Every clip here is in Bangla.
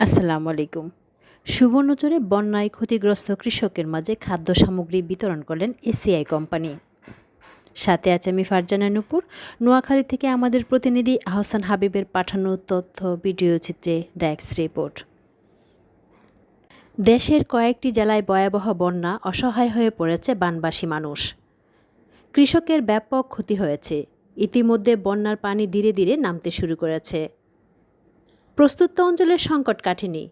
আসসালামু আলাইকুম। সুবর্ণচরে বন্যায় ক্ষতিগ্রস্ত কৃষকের মাঝে খাদ্য সামগ্রী বিতরণ করলেন এসিআই কোম্পানি। সাথে আছে আমি ফারজানা নুপুর। নোয়াখালী থেকে আমাদের প্রতিনিধি আহসান হাবিবের পাঠানো তথ্য, ভিডিও চিত্রে ড্যাক্স রিপোর্ট। দেশের কয়েকটি জেলায় ভয়াবহ বন্যা অসহায় হয়ে পড়েছে বানবাসী মানুষ। কৃষকের ব্যাপক ক্ষতি হয়েছে। ইতিমধ্যে বন্যার পানি ধীরে ধীরে নামতে শুরু করেছে। প্রস্তুত অঞ্চলের সংকট কাটেনি।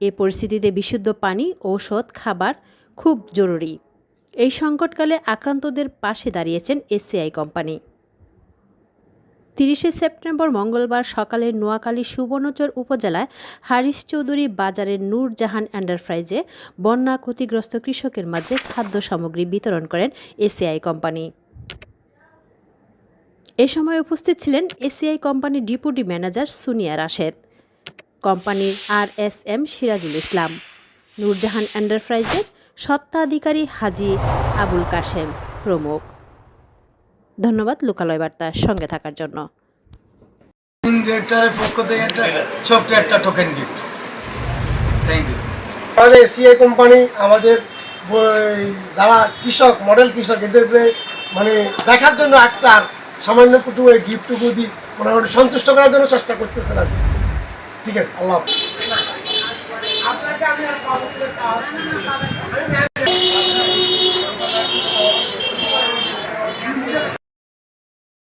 এ পরিস্থিতিতে বিশুদ্ধ পানি, ঔষধ, খাবার খুব জরুরি। এই সংকটকালে আক্রান্তদের পাশে দাঁড়িয়েছেন এসিআই কোম্পানি। তিরিশে সেপ্টেম্বর মঙ্গলবার সকালে নোয়াখালী সুবর্ণচর উপজেলায় হারিস চৌধুরী বাজারের নূরজাহান এন্টারপ্রাইজে বন্যা ক্ষতিগ্রস্ত কৃষকের মাঝে খাদ্য সামগ্রী বিতরণ করেন এসিআই কোম্পানি। এ সময় উপস্থিত ছিলেন এসিআই কোম্পানির ডেপুটি ম্যানেজার সুনিয়া রাশেদ। কোম্পানির R S M Sirajul Islam Nurjahan এন্টারপ্রাইজের স্বত্বাধিকারী হাজি আবুল কাশেম প্রমুখ। ধন্যবাদ লোকালয় বার্তার সঙ্গে থাকার জন্য। ডিরেক্টরের পক্ষ থেকে ছোট্ট একটা টোকেন গিফট থ্যাংক ইউ আমাদের এসিআই কোম্পানি আমাদের যারা কৃষক মডেল কৃষক এদের মানে দেখার জন্য আসছে আর সামান্য কুটু ওই গিফটটুকু দিই মোটামুটি সন্তুষ্ট করার জন্য চেষ্টা করতেছেন আর কি। ঠিক আছে আল্লাহ।